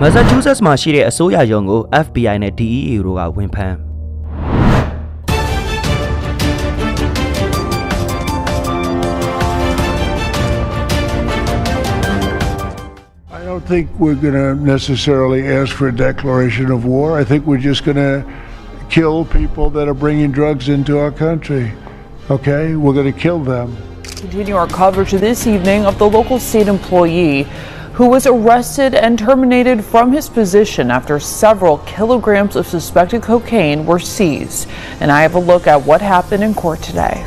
Massachusetts မှာရှိတဲ့အစိုးရရုံးကို FBI နဲ့ DEA တို့ကဝင်ဖမ်း I don't think we're going to necessarily ask for a declaration of war. I think we're just going to kill people that are bringing drugs into our country. Okay? We're going to kill them. Continue our coverage this evening of the local state employee who was arrested and terminated from his position after several kilograms of suspected cocaine were seized. And I have a look at what happened in court today.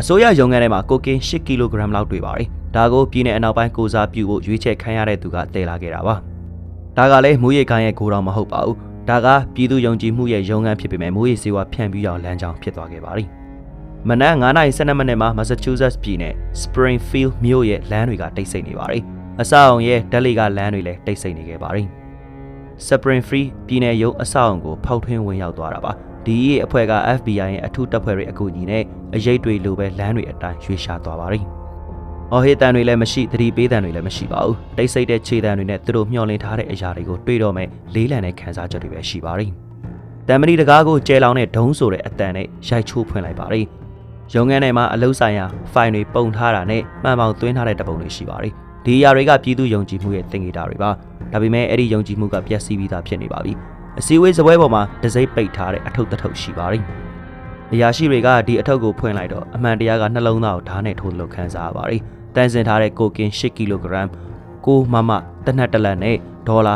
အစိုးရရုံးခန်းထဲမှာကိုကင်း10ကီလိုဂရမ်လောက်တွေ့ပါတယ်။ဒါကိုပြည်내အနောက်ပိုင်းကိုစားပြုဖို့ရွေးချယ်ခံရတဲ့သူကတည်လာခဲ့တာပါ။ဒါကလည်းမူရည်ခိုင်းရဲ့ကိုတော်မဟုတ်ပါဘူး။ဒါကပြည်သူယုံကြည်မှုရဲ့ရုံးခန်းဖြစ်ပေမဲ့မူရည်စေဝါဖြန့်ပြီးအောင်လမ်းကြောင်းဖြစ်သွားခဲ့ပါတယ်။မနက်9:12မိနစ်မှာ Massachusetts ပြည်နယ် Springfield မြို့ရဲ့လမ်းတွေကတိတ်ဆိတ်နေပါတယ်။ အဆောက်အုံရဲ့ဓာတ်လေကလမ်းတွေလည်းတိတ်ဆိတ်နေခဲ့ပါတယ်။ Springfield ပြည်နယ်ရုံးအဆောက်အုံကိုဖောက်ထွင်းဝင်ရောက်သွားတာပါ။ DEA အဖွဲ့က FBI ရဲ့အထူးတပ်ဖွဲ့တွေအကူအညီနဲ့အရေးတွေလိုပဲလမ်းတွေအတိုင်းရွေးရှာသွားပါတယ်။အော်ဟစ်တန်တွေလည်းမရှိသတိပေးတန်တွေလည်းမရှိပါဘူး။တိတ်ဆိတ်တဲ့ခြေတန်တွေနဲ့သူတို့မျှော်လင့်ထားတဲ့အရာတွေကိုတွေးတော့မဲ့လေးလံတဲ့ခံစားချက်တွေပဲရှိပါတယ်။တမ်မဏီတကားကိုကျဲလောင်တဲ့ဒုံးဆိုတဲ့အတန်နဲ့ရိုက်ချိုးဖွင့်လိုက်ပါတယ်။ရုံငန်းထဲမှာအလုဆိုင်ရာဖိုင်တွေပုံထားတာနဲ့မှန်ပေါင်သွင်းထားတဲ့တပုံတွေရှိပါတယ်။ ဒီအရာတွေကပြည်သူယုံကြည်မှုရဲ့သင်္ကေတတွေပါ။ဒါပေမဲ့အဲ့ဒီယုံကြည်မှုကပျက်စီးပြီးသားဖြစ်နေပါပြီ။အစည်းအဝေးစပွဲပေါ်မှာဒစိမ့်ပိတ်ထားတဲ့အထုပ်တစ်ထုပ်ရှိပါတယ်။အရာရှိတွေကဒီအထုပ်ကိုဖွင့်လိုက်တော့အမှန်တရားကနှလုံးသားကိုဓာတ်နဲ့ထိုးလို့ခန်းစားရပါတယ်။တန်စင်ထားတဲ့ကိုကင်10ကီလိုဂရမ်ကိုမမတနက်တလက်နဲ့ဒေါ်လာ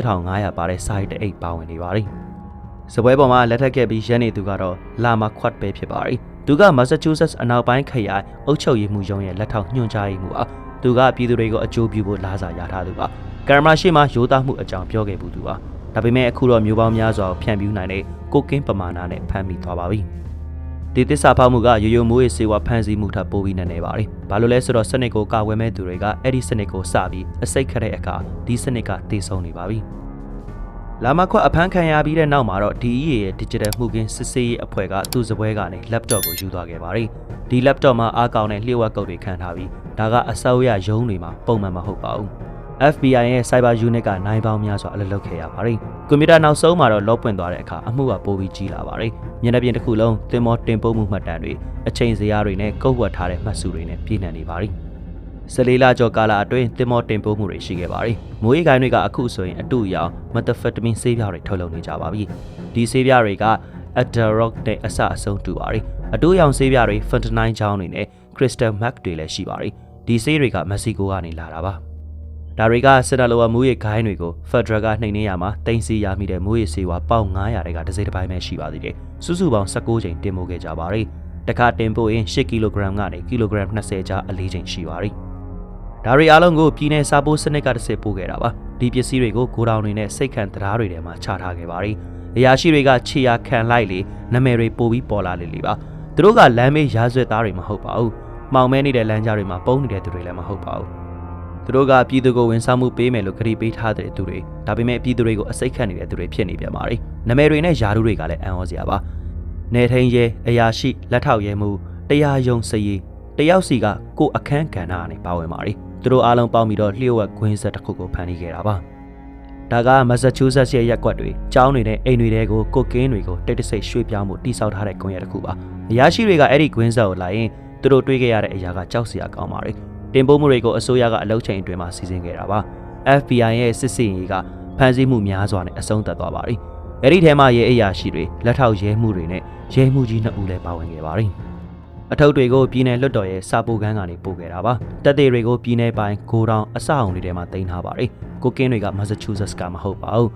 38,500ပါတဲ့စာရိုက်တဲ့အိတ်ပါဝင်နေပါတယ်။စပွဲပေါ်မှာလက်ထပ်ခဲ့ပြီးရန်နေသူကတော့လာမာခွတ်ပဲဖြစ်ပါတယ်။သူက Massachusetts အနောက်ပိုင်းခရိုင်အုပ်ချုပ်ရေးမှူးရုံးရဲ့လက်ထောက်ညွှန်ကြားရေးမှူးပါ။ သူကပြည်သူတွေကိုအကျိုးပြုဖို့လာစာရထားသူပါ။ကင်မရာရှေ့မှာရိုးသားမှုအကြောင်းပြောခဲ့ဘူးသူပါ။ဒါပေမဲ့အခုတော့မျိုးပေါင်းများစွာကိုဖြန့်ပြူးနိုင်တဲ့ကိုကင်းပမာဏနဲ့ဖမ်းမိသွားပါပြီ။ဒီတစ္ဆာဖောက်မှုကရိုးရိုးမိုးရေးစေဝါဖမ်းဆီးမှုထပ်ပိုးပြီးနေနေပါတယ်။ဘာလို့လဲဆိုတော့စနစ်ကိုကာဝယ်မဲ့သူတွေကအဲ့ဒီစနစ်ကိုစပြီးအစိတ်ခတ်တဲ့အခါဒီစနစ်ကတည်ဆုံနေပါပြီ။ လာမခွတ်အဖမ်းခံရပြီးတဲ့နောက်မှာတော့ DE ရဲ့ digital မှုကင်းစစ်ဆေးရေးအဖွဲ့ကသူ့စပွဲကနေ laptop ကိုယူသွားခဲ့ပါတယ်။ဒီ laptop မှာအားကောင်းတဲ့လျှို့ဝှက်ကုတ်တွေခံထားပြီးဒါကအစောရရုံးတွေမှာပုံမှန်မဟုတ်ပါဘူး။ FBI ရဲ့ Cyber Unit ကနိုင်ပေါင်းများစွာအလုပ်လုပ်ခဲ့ရပါတယ်။ကွန်ပျူတာနောက်ဆုံးမှာတော့လောပွင့်သွားတဲ့အခါအမှုကပိုပြီးကြီးလာပါတယ်။မျက်နှာပြင်တစ်ခုလုံးတင်မောတင်ပို့မှုမှတ်တမ်းတွေအချိန်ဇယားတွေနဲ့ကုတ်ဝတ်ထားတဲ့မှတ်စုတွေနဲ့ပြည့်နှံနေပါတယ်။ ဆလေးလာကျော်ကာလာအတွင်းတင်မောတင်ပို့မှုတွေရှိခဲ့ပါတယ်။မိုးရီကိုင်းတွေကအခုဆိုရင်အတူရောင်မက်သဖက်တမင်ဆေးပြားတွေထုတ်လုပ်နေကြပါပြီ။ဒီဆေးပြားတွေက Adderall နဲ့အစအဆုံးတူပါတယ်။အတူရောင်ဆေးပြားတွေ fentanyl ချောင်းတွေနဲ့ crystal meth တွေလည်းရှိပါတယ်။ဒီဆေးတွေကမက္ကဆီကိုကနေလာတာပါ။ဒါတွေကစစ်တပ်လိုဝမူရဂိုင်းတွေကို Federal ကနှိမ်နှင်းရမှာတင်စီရမိတဲ့မူရဆေးဝါပေါင်900တဲ့ကတစ်စိတ်တစ်ပိုင်းပဲရှိပါသေးတယ်။စုစုပေါင်း16ချိန်တင်ပို့ခဲ့ကြပါတယ်။တခါတင်ပို့ရင်10ကီလိုဂရမ်ကနေကီလိုဂရမ်20ကြားအလေးချိန်ရှိပါတယ်။ ဒါတွေအားလုံးကိုပြည်내စာပိုးစနစ်ကတစ်စစ်ပို့ခဲ့တာပါ။ဒီပစ္စည်းတွေကိုဂိုဒေါင်တွေနဲ့စိတ်ခံတရားတွေထဲမှာချထားခဲ့ပါတယ်။အရာရှိတွေကခြေရာခံလိုက်လေနမယ်တွေပို့ပြီးပေါ်လာလေလေပါ။သူတို့ကလမ်းမေးရာဇဝတ်သားတွေမဟုတ်ပါဘူး။မှောင်မဲနေတဲ့လမ်းကြားတွေမှာပုံနေတဲ့သူတွေလည်းမဟုတ်ပါဘူး။သူတို့ကပြည်သူကိုဝန်ဆောင်မှုပေးမယ်လို့ကတိပေးထားတဲ့သူတွေဒါပေမဲ့ပြည်သူတွေကိုအစိတ်ခတ်နေတဲ့သူတွေဖြစ်နေပြန်ပါတယ်။နမယ်တွေနဲ့ယာတို့တွေကလည်းအံ့ဩစရာပါ။နေထိန်ရဲအရာရှိလက်ထောက်ရဲမှုတရားယုံစည်တယောက်စီကကိုအခန်းကဏ္ဍကနေပါဝင်ပါတယ်။ သူတို့အားလုံးပေါင်းပြီးတော့လျှို့ဝှက်ခွင်းဆက်တစ်ခုကိုဖန်တီးခဲ့တာပါ။ဒါကမက်ဆာချူးဆက်ရဲ့ရက်ကွက်တွေကျောင်းတွေနဲ့အိမ်တွေတဲကိုကိုကင်းတွေကိုတိတ်တဆိတ်ရွှေ့ပြောင်းမှုတိစောက်ထားတဲ့ကွန်ရက်တစ်ခုပါ။အရာရှိတွေကအဲ့ဒီကွင်းဆက်ကိုလာရင်သူတို့တွေးခဲ့ရတဲ့အရာကကြောက်စရာကောင်းပါတယ်။တင်ပို့မှုတွေကိုအစိုးရကအလုပ်ချိန်အတွင်းမှာစီစဉ်ခဲ့တာပါ။ FBI ရဲ့စစ်စင်ရေးကဖမ်းဆီးမှုများစွာနဲ့အဆုံးသတ်သွားပါတယ်။အဲ့ဒီထဲမှာရဲအရာရှိတွေလက်ထောက်ရဲမှုတွေနဲ့ရဲမှုကြီးနှစ်ဦးလည်းပါဝင်ခဲ့ပါတယ်။ အထုပ်တွေကိုပြည်내လွတ်တော်ရဲ့စာပိုကန်းကနေပို့ခဲ့တာပါတက်သေးတွေကိုပြည်내ပိုင်းဂိုဒေါင်အဆောက်အုံတွေထဲမှာတင်ထားပါတယ်ကိုကင်းတွေက Massachusetts ကမဟုတ်ပါဘူး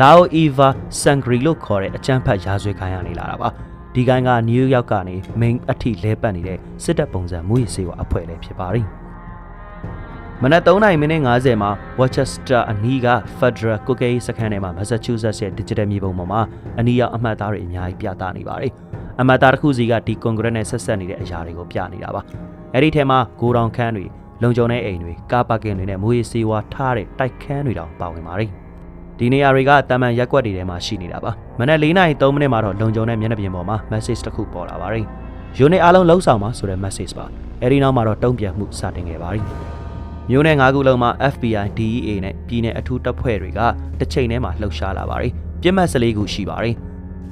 လာအိုအီဗာဆန်ဂရီလို့ခေါ်တဲ့အကြမ်းဖက်ရာဇဝတ်ခိုင်းရနေလာတာပါဒီကိုင်းကနယူးယောက်ကနေမိန်အထိလဲပတ်နေတဲ့စစ်တပ်ပုံစံမူရစေဝအဖွဲ့လည်းဖြစ်ပါတယ်မနက်3:50မိနစ်50မှာ Worcester အနီးက Federal Cocaine စခန်းထဲမှာ Massachusetts ရဲ့ Digital မြေပုံပေါ်မှာအနီးရောက်အမှတ်အသားတွေအများကြီးပြသနေပါတယ်။ အမှတ်အသားတစ်ခုစီကဒီ Congress နဲ့ဆက်ဆက်နေတဲ့အရာတွေကိုပြနေတာပါ။အဲ့ဒီထဲမှာဂိုဒေါင်ခန်းတွေလုံခြုံတဲ့အိမ်တွေကားပါကင်တွေနဲ့မိုးရေစေးဝါထားတဲ့တိုက်ခန်းတွေတောင်ပါဝင်ပါတယ်။ဒီနေရာတွေကတာမန်ရက်ကွက်တွေထဲမှာရှိနေတာပါ။မနက်၄နာရီ3မိနစ်မှာတော့လုံခြုံတဲ့မျက်နှာပြင်ပေါ်မှာ message တစ်ခုပေါ်လာပါတယ်။ unit အားလုံးလှုပ်ဆောင်ပါဆိုတဲ့ message ပါ။အဲဒီနောက်မှာတော့တုံ့ပြန်မှုစတင်ခဲ့ပါတယ်။မြို့နယ်၅ခုလုံးမှာ FBI, DEA နဲ့ပြည်내အထူးတပ်ဖွဲ့တွေကတစ်ချိန်ထဲမှာလှုပ်ရှားလာပါတယ်ပြစ်မှတ်14ခုရှိပါတယ်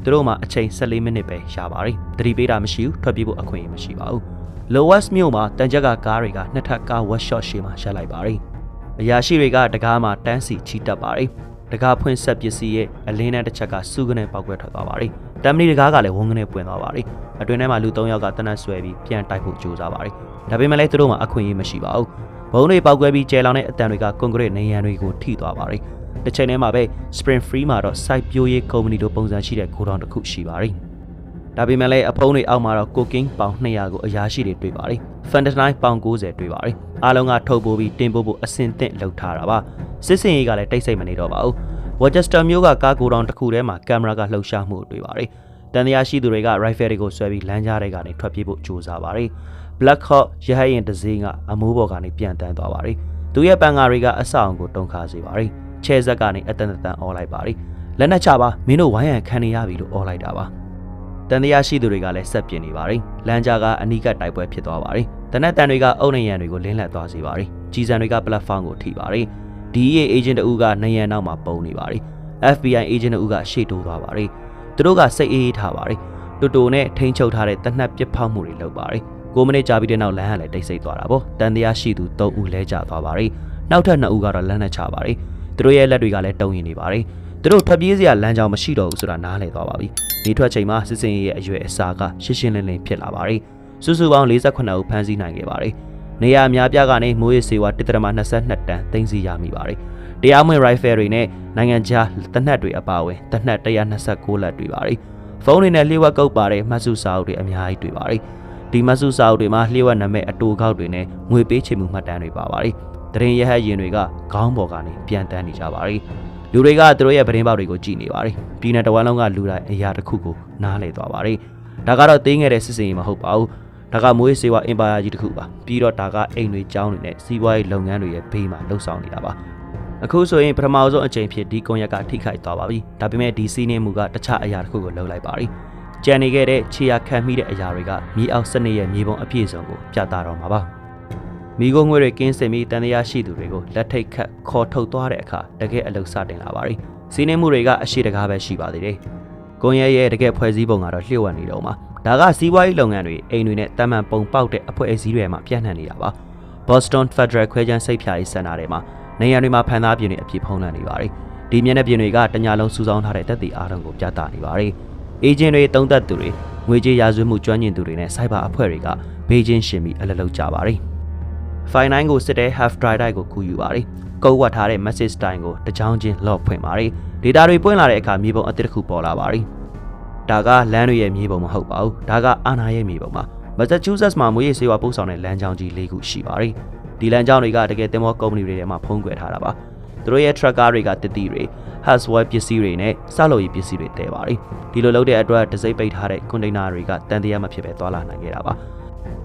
သူတို့မှာအချိန်14မိနစ်ပဲရပါတယ်သတိပေးတာမရှိဘူးထွက်ပြေးဖို့အခွင့်အရေးမရှိပါဘူး Lowest မြို့မှာတန်ကြက်ကကားတွေကနှစ်ထပ်ကား workshop ရှေ့မှာရပ်လိုက်ပါတယ်အရာရှိတွေကတကားမှာတန်းစီချီတက်ပါတယ်တကားဖွင့်ဆက်ပစ္စည်းရဲ့အလင်းနဲ့တစ်ချက်ကစုကနေပေါက်ကွဲထွက်သွားပါတယ်တမ်မနီတကားကလည်းဝန်းကနေပွင့်သွားပါတယ်အတွင်းထဲမှာလူ၃ယောက်ကတနက်ဆွဲပြီးပြန်တိုက်ဖို့ကြိုးစားပါတယ်ဒါပေမဲ့လည်းသူတို့မှာအခွင့်အရေးမရှိပါဘူးဘုံတွေပေါက်ကွဲပြီးကျဲလောင်တဲ့အတန်တွေကကွန်ကရစ်နေရန်တွေကိုထိသွားပါတယ် တစ်ချိန်တည်းမှာပဲ Spring Free မှာတော့ site ပြိုးရေးကုမ္ပဏီတို့ပုံစံရှိတဲ့ဂိုဒေါန်တစ်ခုရှိပါတယ်ဒါပေမဲ့လည်းအဖုံးတွေအောက်မှာတော့ cocaine ပေါင်200ကိုအရာရှိတွေတွေ့ပါတယ် fentanyl ပေါင်90တွေ့ပါတယ်အားလုံးကထုတ်ပိုးပြီးတင်ပို့ဖို့အဆင်သင့်လုပ်ထားတာပါစစ်စင်ရေးကလည်းတိတ်ဆိတ်မနေတော့ပါဘူး Worcester မြို့ကကားဂိုဒေါန်တစ်ခုထဲမှာကင်မရာကလှုပ်ရှားမှုတွေ့ပါတယ်တန်တရားရှိသူတွေက rifle တွေကိုဆွဲပြီးလမ်းကြားတွေကနေထွက်ပြေးဖို့ကြိုးစားပါတယ် Black Hawk ရဟတ်ရင်တစ်စီးကအမိုးပေါ်ကနေပြန်တန်းသွားပါတယ်သူရဲ့ပန်ကာတွေကအဆောက်အုံကိုတုံခါစေပါတယ် ချဲဇက်ကနေအတန်တန်အော်လိုက်ပါတယ်လက်နက်ချပါမင်းတို့ဝိုင်းရန်ခံနေရပြီလို့အော်လိုက်တာပါတန်တရားရှိသူတွေကလည်းဆက်ပြင်းနေပါတယ်လမ်းကြားကအနီးကပ်တိုက်ပွဲဖြစ်သွားပါတယ်တနက်တန်တွေကအုတ်နေရန်တွေကိုလင်းလက်သွားစေပါတယ်ကြီးစံတွေက platform ကိုထိပါတယ် DEA agent တဦးကနေရန်နောက်မှာပုံနေပါတယ် FBI agent တဦးကရှေ့တိုးသွားပါတယ်သူတို့ကစိတ်အေးအေးထားပါတယ်တူတူနဲ့ထိန်းချုပ်ထားတဲ့တနက်ပစ်ဖောက်မှုတွေလုပ်ပါတယ်9မိနစ်ကြာပြီးတဲ့နောက်လမ်းကလည်းတိတ်ဆိတ်သွားတာပေါ့တန်တရားရှိသူ3ဦးလဲကျသွားပါတယ်နောက်ထပ်2ဦးကတော့လမ်းနဲ့ချပါတယ် သူတို့ရဲ့လက်တွေကလည်းတုံရင်နေပါတယ်သူတို့ထွက်ပြေးစရာလမ်းကြောင်းမရှိတော့ဘူးဆိုတာနားလည်သွားပါပြီနေထွက်ချိန်မှာစစ်စင်ရဲ့အရွယ်အစားကရှင်းရှင်းလင်းလင်းဖြစ်လာပါတယ်စုစုပေါင်း48ဦးဖမ်းဆီးနိုင်ခဲ့ပါတယ်နေရာအများပြားကနေမိုးရစေဝါတစ်တရမ22တန်သိမ်းဆီးရမိပါတယ်တရားမဝင် rifle တွေနဲ့နိုင်ငံခြားတနက်တွေအပါအဝင်တနက်129လက်တွေပါတယ်ဖုန်းတွေနဲ့လျှို့ဝှက်ကုတ်ပါတဲ့မှတ်စုစာအုပ်တွေအများကြီးတွေ့ပါတယ်ဒီမဆုစာအုပ်တွေမှာလျှို့ဝှက်နာမည်အတူကောက်တွေနဲ့ငွေပေးချေမှုမှတ်တမ်းတွေပါပါတယ်။ တရင်ရဟတ်ရင်တွေကခေါင်းပေါ်ကနေပြန်တန်းနေကြပါတယ်။လူတွေကသူတို့ရဲ့ပရင်းပေါက်တွေကိုကြည့်နေပါတယ်။ပြည်နယ်တဝမ်းလုံးကလူတိုင်းအရာတစ်ခုကိုနားလည်သွားပါတယ်။ဒါကတော့သေးငယ်တဲ့စစ်စင်ရေးမဟုတ်ပါဘူး။ဒါကမွေးစေဝါအင်ပါယာကြီးတစ်ခုပါ။ပြီးတော့ဒါကအိမ်တွေကျောင်းတွေနဲ့စီးပွားရေးလုပ်ငန်းတွေရဲ့ဘေးမှာလှုပ်ဆောင်နေတာပါ။အခုဆိုရင်ပထမဆုံးအကြိမ်ဖြစ်ဒီကွန်ရက်ကထိခိုက်သွားပါပြီ။ဒါပေမဲ့ဒီစီးနေမှုကတခြားအရာတစ်ခုကိုလှုပ်လိုက်ပါပြီ။ကြံနေခဲ့တဲ့ခြေရခံမိတဲ့အရာတွေကမြေအောက်စနစ်ရဲ့မြေပုံအပြည့်စုံကိုပြသတော့မှာပါ မိခိုးငွေတွေကင်းစင်ပြီးတန်တရားရှိသူတွေကိုလက်ထိတ်ခတ်ခေါ်ထုတ်သွားတဲ့အခါတကယ်အလုစတင်လာပါပြီစီးနှင်းမှုတွေကအရှိတကားပဲရှိပါသေးတယ်ကွန်ရက်ရဲ့တကယ်ဖွဲ့စည်းပုံကတော့လျှို့ဝှက်နေတော့မှာဒါကစီးပွားရေးလုပ်ငန်းတွေအိမ်တွေနဲ့တမန်ပုံပေါက်တဲ့အဖွဲ့အစည်းတွေမှာပြန့်နှံ့နေတာပါ Boston Federal ခွဲခြမ်းစိတ်ဖြာရေးစင်တာတွေမှာနေရံတွေမှာဖန်သားပြင်းတွေအပြည့်ဖုံးလန့်နေပါတယ်ဒီမျက်နှာပြင်တွေကတညာလုံးစူးစောင်းထားတဲ့တက်တီအားလုံးကိုပြသနေပါတယ်အေဂျင့်တွေတုံးသက်သူတွေငွေကြေးရာဇဝတ်မှုကျွမ်းကျင်သူတွေနဲ့စိုက်ဘာအဖွဲ့တွေကဘေးချင်းရှင်ပြီးအလလုပ်ကြပါတယ်။ Fine 9ကိုစစ်တဲ့ half dry die ကိုကူယူပါတယ်။ကုတ်ဝတ်ထားတဲ့ message style ကိုတကြောင်ချင်း lock ဖွင့်ပါတယ်။ data တွေပွင့်လာတဲ့အခါမြေပုံအသစ်တစ်ခုပေါ်လာပါတယ်။ဒါကလမ်းတွေရဲ့မြေပုံမဟုတ်ပါဘူး။ဒါကအာနာရဲ့မြေပုံပါ။ Massachusetts မှာမွေးရစေဝါပို့ဆောင်တဲ့လမ်းကြောင်းကြီး၄ခုရှိပါတယ်။ဒီလမ်းကြောင်းတွေကတကယ်တင်မောကုမ္ပဏီတွေထဲမှာဖုံးကွယ်ထားတာပါ။သူတို့ရဲ့ truck ကားတွေကတတိတွေ Haswell ပစ္စည်းတွေနဲ့စလုပ်ရေးပစ္စည်းတွေတည်ပါတယ်ဒီလိုလုပ်တဲ့အတွက်တစိမ့်ပိတ်ထားတဲ့ကွန်တိန်နာတွေကတန်တရားမဖြစ်ပဲသွားလာနိုင်ခဲ့တာပါ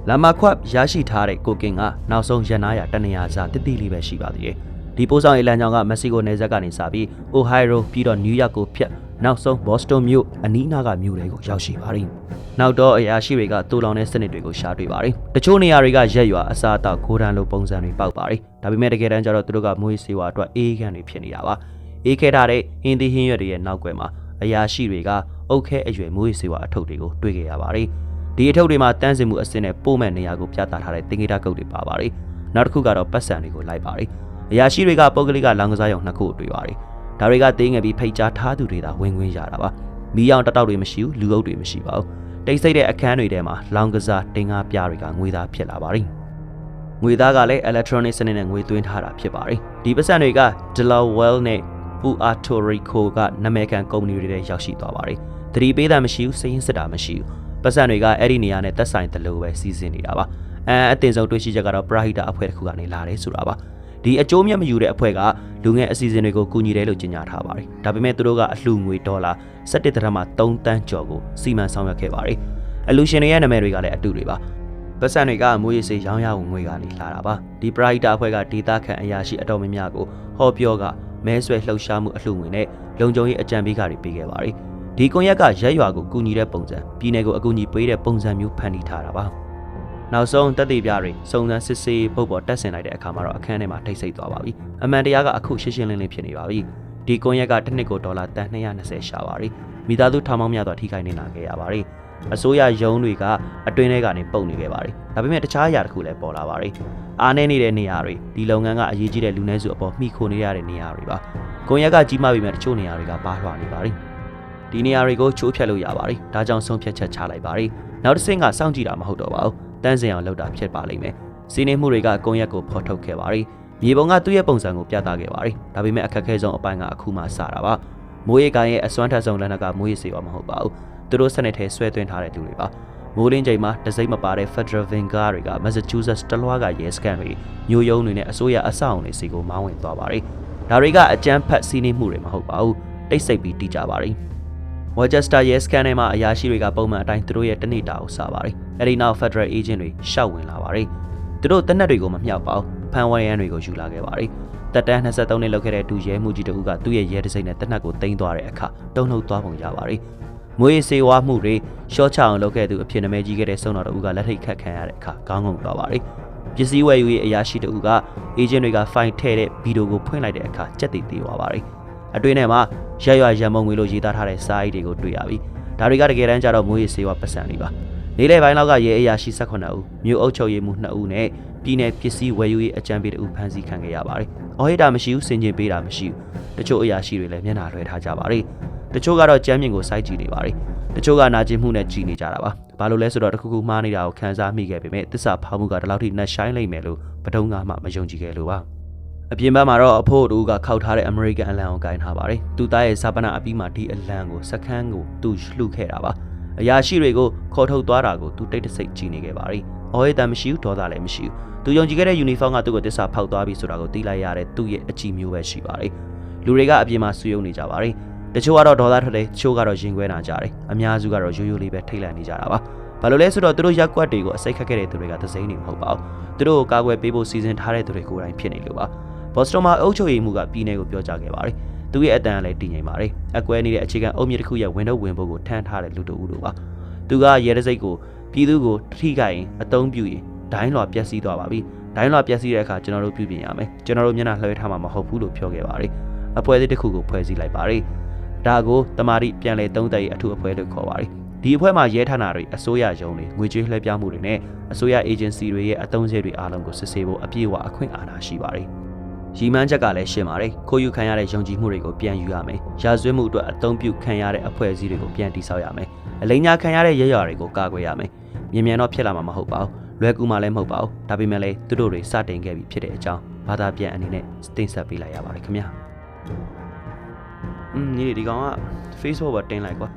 လမ်မာခွတ်ရရှိထားတဲ့ကိုကင်ကနောက်ဆုံးရန်နာရတနေရာစားတိတိလေးပဲရှိပါသေးတယ်ဒီပိုးဆောင်ရေးလမ်းကြောင်းကမက္ကဆီကိုနယ်စပ်ကနေစပြီးအိုဟိုင်ရိုပြီးတော့နယူးယောက်ကိုဖြတ်နောက်ဆုံးဘော့စတွန်မြို့အနီးနားကမြို့တွေကိုရောက်ရှိပါတယ်။နောက်တော့အရာရှိတွေကတူလောင်တဲ့စနစ်တွေကိုရှာတွေ့ပါတယ်။တချို့နေရာတွေကရက်ရွာအစားအသောက်ဂိုးတန်းလိုပုံစံတွေပေါက်ပါတယ်။ဒါပေမဲ့တကယ်တမ်းကျတော့သူတို့ကမွေးစေဝါအတွက်အေးခန့်တွေဖြစ်နေတာပါ။အေးခဲထားတဲ့ဟင်းသီးဟင်းရွက်တွေရဲ့နောက်ွယ်မှာအရာရှိတွေကအုတ်ခဲအရွယ်မွေးစေဝါအထုပ်တွေကိုတွေ့ခဲ့ရပါတယ်။ ဒီအထုပ်တွေမှာတန်းစင်မှုအစင်းနဲ့ပို့မဲ့နေရာကိုပြသထားတဲ့တင်ဂီတာကုတ်တွေပါပါတယ်။နောက်တစ်ခုကတော့ပတ်စံတွေကိုလိုက်ပါတယ်။အရာရှိတွေကပုဂ္ဂလိကလောင်ကစားရုံနှစ်ခုတွေ့ပါတယ်။ဒါတွေကသေးငယ်ပြီးဖိတ်ကြားထားသူတွေသာဝင်ခွင့်ရတာပါ။မီးရောင်တတောက်တွေမရှိဘူးလူအုပ်တွေမရှိပါဘူး။တိတ်ဆိတ်တဲ့အခန်းတွေထဲမှာလောင်ကစားတင်ကားပြားတွေကငွေသားဖြစ်လာပါတယ်။ငွေသားကလည်း electronic စနစ်နဲ့ငွေသွင်းထားတာဖြစ်ပါတယ်။ဒီပတ်စံတွေက Delaware နဲ့ပူအာတိုရီကိုကနာမည်ခံကုမ္ပဏီတွေထဲရောက်ရှိသွားပါတယ်။သတိပေးတာမရှိဘူးစိတ်ရင်းစစ်တာမရှိဘူး။ ပတ်စံတွေကအဲ့ဒီနေရာနဲ့သက်ဆိုင်တယ်လို့ပဲစီစဉ်နေတာပါ။အဲအတင်ဆုံးတွေ့ရှိချက်ကတော့ပရာဟိတာအဖွဲ့တစ်ခုကနေလာတယ်ဆိုတာပါ။ဒီအကျိုးမြတ်မယူတဲ့အဖွဲ့ကလူငယ်အစီအစဉ်တွေကိုကူညီတယ်လို့ကြေညာထားပါတယ်။ဒါပေမဲ့သူတို့ကအလှူငွေဒေါ်လာ17.3တန်းကျော်ကိုစီမံဆောင်ရွက်ခဲ့ပါတယ်။အလူရှင်တွေရဲ့နာမည်တွေကလည်းအတူတွေပါ။ပတ်စံတွေကမွေးရစေရောင်းရဝင်ငွေကနေလာတာပါဒီပရိုက်တာအဖွဲ့ကဒေတာခန့်အရာရှိအတော်များများကိုဟောပြောကမဲဆွဲလှုပ်ရှားမှုအလှူငွေနဲ့လုံခြုံရေးအကြံပေးကတွေပေးခဲ့ပါတယ်။ ဒီကွန်ရက်ကရက်ရွာကိုကူညီတဲ့ပုံစံပြည်내ကိုအကူအညီပေးတဲ့ပုံစံမျိုးဖန်တီးထားတာပါ။နောက်ဆုံးတက်သေးပြတွေစုံစမ်းစစ်ဆေးပုတ်ပေါ်တက်ဆင်လိုက်တဲ့အခါမှာတော့အခန်းထဲမှာထိတ်ဆိတ်သွားပါပြီအမှန်တရားကအခုရှင်းရှင်းလင်းလင်းဖြစ်နေပါပြီဒီကွန်ရက်ကတစ်နှစ်ကိုဒေါ်လာတန်220ရှာပါပြီမိသားစုထောင်ပေါင်းများစွာထိခိုက်နေတာခဲ့ရပါတယ်အစိုးရရုံးတွေကအတွင်းထဲကနေပုံနေခဲ့ပါတယ်ဒါပေမဲ့တခြားအရာတစ်ခုလည်းပေါ်လာပါတယ်အားနည်းနေတဲ့နေရာတွေဒီလုပ်ငန်းကအရေးကြီးတဲ့လူနည်းစုအပေါ်မိခိုနေရတဲ့နေရာတွေပါကွန်ရက်ကကြီးမားပေမဲ့တချို့နေရာတွေကပါလွှာနေပါတယ် ဒီနေရာတွေကိုချိုးဖျက်လို့ရပါတယ်ဒါကြောင့်ဆုံးဖြတ်ချက်ချလိုက်ပါတယ်နောက်တစ်ဆင့်ကစောင့်ကြည့်တာမဟုတ်တော့ပါဘူးတန်းစင်အောင်လုပ်တာဖြစ်ပါလိမ့်မယ်စီးနေမှုတွေကကွန်ရက်ကိုဖော်ထုတ်ခဲ့ပါတယ်မြေပုံကသူ့ရဲ့ပုံစံကိုပြသခဲ့ပါတယ်ဒါပေမဲ့အခက်အခဲဆုံးအပိုင်းကအခုမှစတာပါမိုးရေကိုင်းရဲ့အစွမ်းထက်ဆုံးလက်နက်ကမိုးရေစေပါမဟုတ်ပါဘူးသူတို့စနစ်ထဲဆွဲသွင်းထားတဲ့လူတွေပါမိုးလင်းချိန်မှာတစိမ့်မပါတဲ့ Federal Vanguard တွေက Massachusetts တလွားကရဲစခန်းတွေမျိုးယုံတွေနဲ့အစိုးရအဆောက်အုံတွေစီကိုမောင်းဝင်သွားပါတယ်ဒါတွေကအကြမ်းဖက်စီးနှင်းမှုတွေမဟုတ်ပါဘူးတိတ်ဆိတ်ပြီးတီးကြပါတယ် Worcester ရဲစခန်းထဲမှာအရာရှိတွေကပုံမှန်အတိုင်းသူတို့ရဲ့တနေ့တာကိုစားပါတယ်။အဲဒီနောက် Federal Agent တွေရှောက်ဝင်လာပါတယ်။သူတို့တက်နက်တွေကိုမမြောက်ပါဘူး။ဖန်ဝရန်တွေကိုယူလာခဲ့ပါတယ်။တက်တန်း23နှစ်လောက်ခဲ့တဲ့ဒူရဲမှုကြီးတဦးကသူ့ရဲ့ရဲတစိမ့်နဲ့တက်နက်ကိုတင်သွားတဲ့အခါတုံ့နှုတ်သွားပုံရပါတယ်။မွေးစေဝါမှုတွေရှော့ချအောင်လုပ်ခဲ့သူအဖြစ်နာမည်ကြီးခဲ့တဲ့စုံတော်တဦးကလက်ထိတ်ခတ်ခံရတဲ့အခါခေါင်းငုံသွားပါတယ်။ပစ္စည်းဝယ်ယူရေးအရာရှိတဦးက agent တွေက file ထည့်တဲ့ဗီဒီယိုကိုဖွင့်လိုက်တဲ့အခါကြက်တည်သေးသွားပါတယ်။ အတွင်းထဲမှာရက်ရွရံမုံငွေလို့ရေးသားထားတဲ့စာအိတ်တွေကိုတွေ့ရပြီ။ဒါတွေကတကယ်တမ်းကျတော့မိုးရေစေဝပတ်စံတွေပါ။နေ့လယ်ပိုင်းလောက်ကရဲအရာရှိ18ဦးမြို့အုပ်ချုပ်ရေးမှူး2ဦးနဲ့ပြည်내ပစ္စည်းဝယ်ယူရေးအကြံပေး2ဦးဖမ်းဆီးခံခဲ့ရပါတယ်။အော်ဟိတာမရှိဘူးစင်ကျင်ပေးတာမရှိဘူး။တချို့အရာရှိတွေလည်းမျက်နှာလွှဲထားကြပါတယ်။တချို့ကတော့ကြမ်းမြင့်ကိုစိုက်ကြည့်နေပါတယ်။တချို့ကနာကျင်မှုနဲ့ကြည်နေကြတာပါ။ဘာလို့လဲဆိုတော့တခုခုမှားနေတာကိုခံစားမိခဲ့ပေမဲ့တစ္ဆာဖောက်မှုကဒီလောက်ထိနှက်ဆိုင်လိမ့်မယ်လို့ပထုံးကမှမယုံကြည်ခဲ့လို့ပါ။ အပြင်ဘက်မှာတော့အဖို့တူကခောက်ထားတဲ့ American အလံကိုကင်ထားပါတယ်။သူသားရဲ့စာပနာအပြီးမှာဒီအလံကိုစခန်းကိုသူလှုပ်ခဲ့တာပါ။အရာရှိတွေကိုခေါ်ထုတ်သွားတာကိုသူတိတ်တဆိတ်ကြည့်နေခဲ့ပါတယ်။အော်ဟစ်တန်မရှိဘူးဒေါသလည်းမရှိဘူး။သူယုံကြည်ခဲ့တဲ့ uniform ကသူ့ကိုတစ္ဆာဖောက်သွားပြီဆိုတာကိုသိလိုက်ရတဲ့သူ့ရဲ့အကြည့်မျိုးပဲရှိပါတယ်။လူတွေကအပြင်မှာဆူယုံနေကြပါတယ်။တချို့ကတော့ဒေါသထွက်တယ်တချို့ကတော့ရင်ခွဲနာကြတယ်။အများစုကတော့ရိုးရိုးလေးပဲထိတ်လန့်နေကြတာပါ။ဘာလို့လဲဆိုတော့သူတို့ရက်ကွက်တွေကိုအစိတ်ခတ်ခဲ့တဲ့သူတွေကသစိမ်းနေမဟုတ်ပါဘူး။သူတို့ကိုကာကွယ်ပေးဖို့စီစဉ်ထားတဲ့သူတွေကိုယ်တိုင်ဖြစ်နေလို့ပါ။ ဘော့စတွန်မှာအုပ်ချုပ်ရေးမှုကပြည်နယ်ကိုပြောကြားခဲ့ပါတယ်။သူရဲ့အတန်ကလည်းတည်ငြိမ်ပါတယ်။အကွဲနေတဲ့အခြေခံအုတ်မြစ်တစ်ခုရဲ့ဝင်တော့ဝင်ဖို့ကိုထမ်းထားတဲ့လူတဦးတို့ပါ။သူကရဲတစိတ်ကိုပြည်သူကိုထိခိုက်ရင်အတုံးပြူရင်ဒိုင်းလွှာပျက်စီးသွားပါပြီ။ဒိုင်းလွှာပျက်စီးတဲ့အခါကျွန်တော်တို့ပြုပြင်ရမယ်။ကျွန်တော်တို့မျက်နှာလွှဲထားမှာမဟုတ်ဘူးလို့ပြောခဲ့ပါတယ်။အပွဲသေးတစ်ခုကိုဖွဲ့စည်းလိုက်ပါတယ်။ဒါကိုတမာတိပြန်လဲသုံးသက်ရေးအထူးအဖွဲ့လို့ခေါ်ပါတယ်။ဒီအဖွဲ့မှာရဲဌာနတွေအစိုးရရုံးတွေငွေကြေးလှည့်ပြမှုတွေနဲ့အစိုးရ agency တွေရဲ့အသုံးစရိတ်တွေအားလုံးကိုစစ်ဆေးဖို့အပြည့်အဝအခွင့်အာဏာရှိပါတယ်။ ရီမန်းချက်ကလည်းရှင်းပါတယ်ခိုးယူခံရတဲ့ယုံကြည်မှုတွေကိုပြန်ယူရမယ်ရာဇဝတ်မှုအတွက်အသုံးပြုခံရတဲ့အဖွဲ့အစည်းတွေကိုပြန်တိဆောက်ရမယ်အလိညာခံရတဲ့ရဲရွာတွေကိုကာကွယ်ရမယ်မြင်မြန်တော့ဖြစ်လာမှာမဟုတ်ပါဘူးလွယ်ကူမှလည်းမဟုတ်ပါဘူးဒါပေမဲ့လည်းသူတို့တွေစတင်ခဲ့ပြီဖြစ်တဲ့အကြောင်းဘာသာပြန်အနေနဲ့တင်ဆက်ပေးလိုက်ရပါတယ်ခင်ဗျာอืมညီလေးဒီကောင်က Facebook ပေါ်တင်လိုက်ကွာ